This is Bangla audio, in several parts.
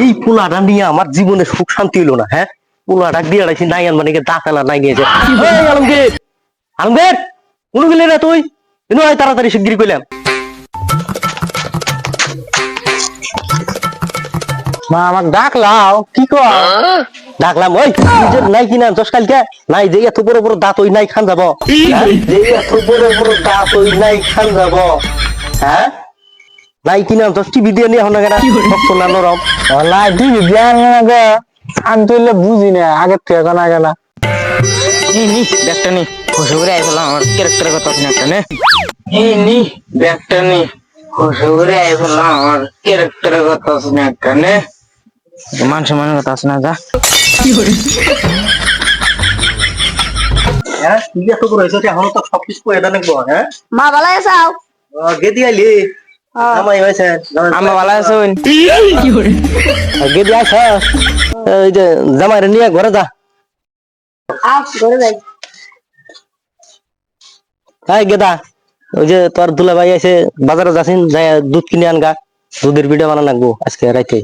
এই পোলাটা নিয়ে আমার জীবনে সুখ শান্তি হলো না হ্যাঁ? পোলাটা দিয়ে রাখছি নাই নাকি দাঁতালা নাই নিয়েছে আলমগীর! আলমগীর! কোন গেলে রে তুই? কিন্তু তাড়াতাড়ি শিগগিরি কইলাম মা আমাক ডাকলাও কি কর? ডাকলাম ওই নিজের নাই কিনা দশ কালকে? নাই যে এত বড় বড় দাঁত ওই নাই খান যাব। হ্যাঁ? যে এত বড় বড় দাঁত ওই নাই খান যাব। হ্যাঁ? নাই কিনা দশ টিভি দিয়ে নিয়ে এখন না কেনা? না নরম। ওলা দিবি জ্ঞান লাগে আমি তুইলে বুঝি না আগের থেকে কোন আগে না। নি নি ব্যাগটা নি। খুশি করে আই বললাম আমার ক্যারেক্টারের কথা শুনে একটা নে। নি নি ব্যাগটা নি। খুশি করে আই বললাম আমার ক্যারেক্টারের কথা শুনে একটা নে। মান সম্মানের কথা শোনা যা। হ্যাঁ তুই এত বড় হয়েছে এখনও তো করে হ্যাঁ? মা ভালো আছাও গেদি আইলি। আমরা ভালো আছেন? গেদি আইস ওই যে জামাই নিয়ে ঘরে যা। আও ঘরে যাই। হাই গেদা ওই যে তোর দুলা ভাই আছে বাজারে যাচ্ছেন যাই দুধ কিনে আনগা। দুধের ভিডিও বানা লাগবো আজকে রাইতে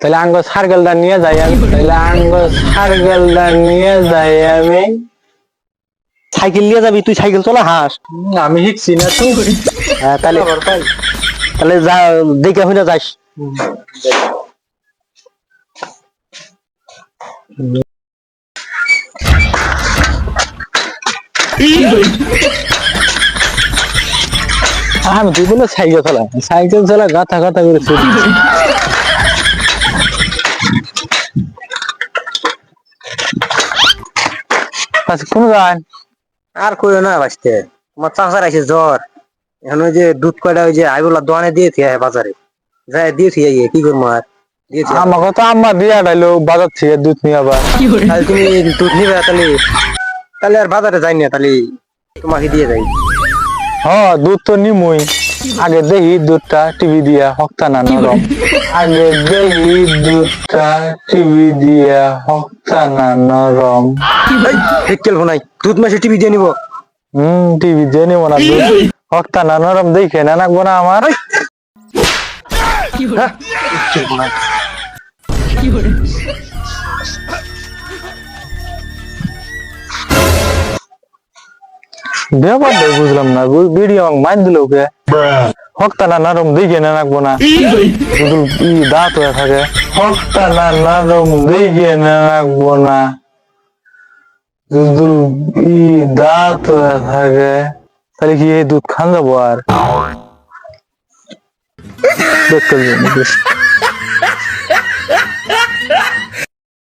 তাহলে আঙ্গ সার্কেলটা নিয়ে যাই আমি। তাহলে আঙ্গ সার্কেলটা নিয়ে যাই আমি। সাইকেল নিয়ে যাবি তুই সাইকেল চলা হাস। আমি শিখছি না তো হ্যাঁ তাহলে তাহলে যা, দেখে হইনা যাস। আমি তুই বলে সাইকেল সাইকেল গাথা গাথা করে ছুটি কোন গান আর কইও না বাঁচতে তোমার চাচার আছে জ্বর। এখন ওই যে দুধ কয়টা ওই যে আইবলা দোকানে দিয়েছি বাজারে। যাই দিয়েছি এই কি করব আর? আমাকে তো আম্মা দিয়া ডাইলো বাজার থেকে দুধ নিয়ে আবার। তাহলে তুমি দুধ নিবে তাহলে। তাহলে আর বাজারে যাই না তাহলে তোমাকে দিয়ে যাই। হ্যাঁ দুধ তো নিমুই। আগে দেখি দুধটা টিভি দিয়া হক্তা না নরম? আগে দেখি দুধটা টিভি দিয়া হক্তা না নরম। ঠিক খেলব নাই দুধ মাসে টিভি দিয়ে নিবো। হম টিভি দিয়ে নিব না দুধ। হক্তা না নরম দেখে না নাকবো না আমার না বুঝলাম না ভিডিও আমাকে মাইন দিল ওকে। হক্তা না নরম দেখে না নাকবো না দাঁত হয়ে থাকে। হক্তা না নরম দেখে না নাকবো না দাঁত হয়ে থাকে। তাহলে কি এই দুধ খান যাব আর দেখতে যাব নাকি?